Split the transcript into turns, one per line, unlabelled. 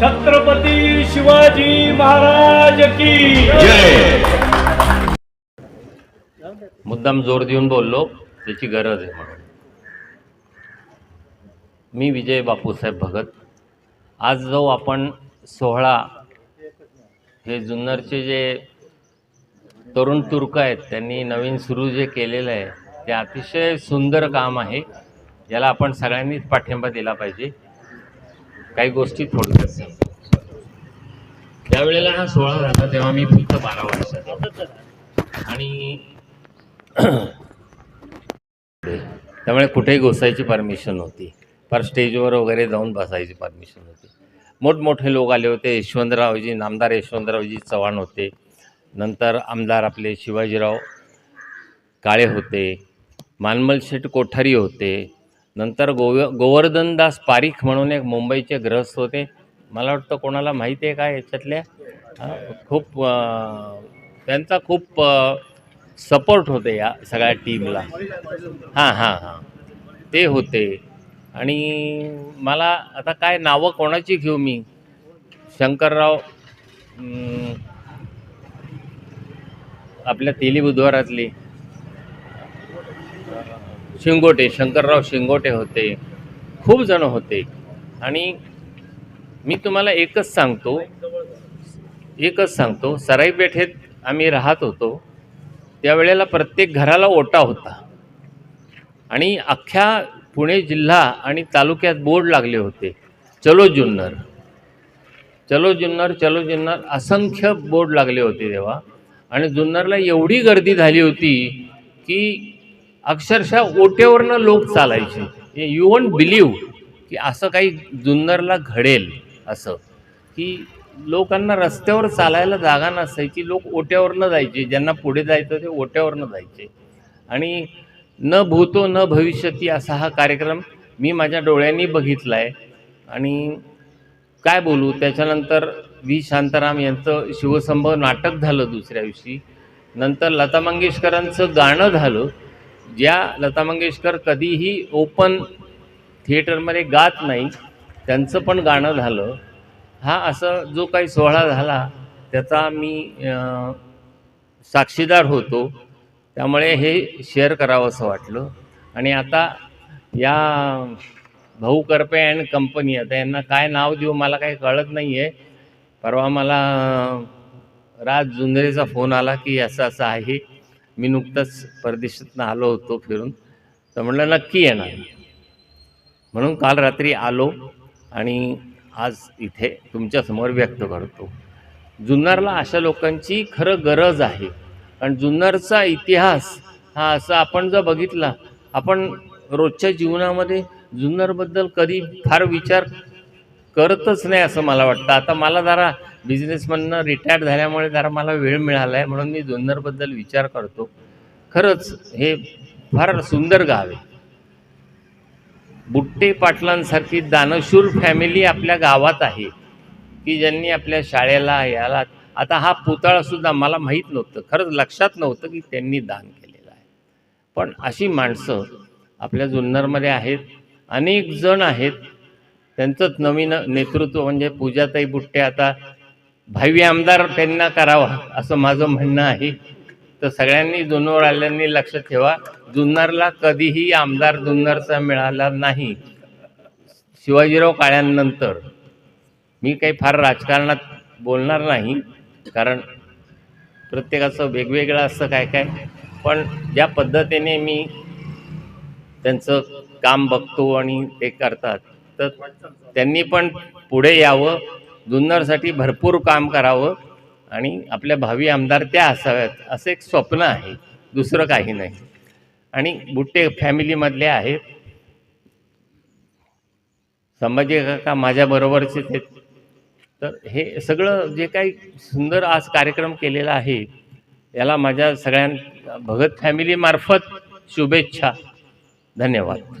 छत्रपती शिवाजी महाराज की
मुद्दाम जोर देऊन बोललो त्याची गरज आहे म्हणून. मी विजय बापूसाहेब भगत. आज जो आपण सोहळा हे जुन्नरचे जे तरुण तुर्क आहेत त्यांनी नवीन सुरू जे केलेलं आहे ते अतिशय सुंदर काम आहे. याला आपण सगळ्यांनीच पाठिंबा दिला पाहिजे. काही गोष्टी थोडक्यात त्यावेळेला हा सोहळा झाला तेव्हा मी फक्त बारा वर्षाचा आणि त्यामुळे कुठेही घुसायची परमिशन होती पर स्टेजवर वगैरे जाऊन बसायची परमिशन होती मोठमोठे लोक आले होते. यशवंतरावजी नामदार यशवंतरावजी चव्हाण होते. नंतर आमदार आपले शिवाजीराव काळे होते. मानमल शेठ कोठारी होते. नंतर गोव गोवर्धनदास पारीख म्हणून एक मुंबईचे ग्रस्त होते. मला वाटतं कोणाला माहिती आहे का याच्यातल्या? खूप त्यांचा खूप सपोर्ट होते या सगळ्या टीमला हां हां हां. ते होते. आणि मला आता काय नावं कोणाची घेऊ मी? शंकरराव आपल्या तेली बुधवारातली. शिंगोटे शंकरराव शिंगोटे होते. खूप जण होते. आणि मी तुम्हाला एकच सांगतो. एकच सांगतो. सराई पेठेत आम्ही राहत होतो. त्यावेळेला प्रत्येक घराला ओटा होता. आणि अख्ख्या पुणे जिल्हा आणि तालुक्यात बोर्ड लागले होते. चलो जुन्नर. चलो जुन्नर चलो जुन्नर असंख्य बोर्ड लागले होते तेव्हा. आणि जुन्नरला एवढी गर्दी झाली होती की अक्षरशः ओट्यावरनं लोक चालायचे. यू वोंट बिलीव की असं काही जुन्नरला घडेल असं. की लोकांना रस्त्यावर चालायला जागा नसायची लोक ओट्यावरनं जायचे. ज्यांना पुढे जायचं ते ओट्यावरनं जायचे. आणि न भूतो न भविष्यती असा हा कार्यक्रम मी माझ्या डोळ्यांनी बघितला आहे आणि काय बोलू त्याच्यानंतर व्ही. शांताराम यांचं शिवसंभव नाटक झालं दुसऱ्या दिवशी. नंतर लता मंगेशकरांचं गाणं झालं. ज्या लता मंगेशकर कधीही ओपन थिएटरमध्ये गात नाही त्यांचं पण गाणं झालं. हा असं जो काही सोहळा झाला त्याचा मी साक्षीदार होतो. त्यामुळे हे शेअर करावं असं वाटलं. आणि आता या भाऊ करपे अँड कंपनी आता यांना काय नाव देऊ मला काही कळत नाही आहे परवा मला राज जुंजरेचा फोन आला की असं असं आहे. मी नुकतंच परदेशातनं आलो होतो फिरून. तर म्हटलं नक्की येणार. म्हणून काल रात्री आलो आणि आज इथे तुमच्यासमोर व्यक्त करतो. जुन्नरला अशा लोकांची खरं गरज आहे. कारण जुन्नरचा इतिहास हा असा आपण जर बघितला आपण रोजच्या जीवनामध्ये जुन्नरबद्दल कधी फार विचार करतच नाही असं मला वाटतं. आता मला जरा बिझनेसमधनं रिटायर्ड झाल्यामुळे जरा मला वेळ मिळाला आहे म्हणून मी जुन्नरबद्दल विचार करतो. खरंच हे फार सुंदर गाव आहे. बुट्टे पाटलांसारखी दानशूर फॅमिली आपल्या गावात आहे की ज्यांनी आपल्या शाळेला याला आता हा पुतळासुद्धा मला माहीत नव्हतं. खरंच लक्षात नव्हतं की त्यांनी दान केलेलं आहे. पण अशी माणसं आपल्या जुन्नरमध्ये आहेत. अनेक जण आहेत त्यांचंच नवीन नेतृत्व म्हणजे पूजाताई बुट्टे आता भावी आमदार त्यांना करावा असं माझं म्हणणं आहे. तर सगळ्यांनी जुन्नर आल्यांनी लक्ष ठेवा. जुन्नरला कधीही आमदार जुन्नरचा मिळाला नाही. शिवाजीराव काळ्यांनंतर. मी काही फार राजकारणात बोलणार नाही कारण प्रत्येकाचं वेगवेगळं असतं काय काय. पण ज्या पद्धतीने मी त्यांचं काम बघतो आणि ते करतात तर त्यांनी पण पुढे यावं जुन्नरसाठी भरपूर काम करावं आणि आपल्या भावी आमदार त्या असाव्यात असं एक स्वप्न आहे. दुसरं काही नाही. आणि बुट्टे फॅमिलीमधले आहेत. संभाजी काका माझ्याबरोबरचे ते तर हे सगळं जे काही सुंदर आज कार्यक्रम केलेला आहे याला माझ्या सगळ्यां भगत फॅमिलीमार्फत शुभेच्छा. धन्यवाद.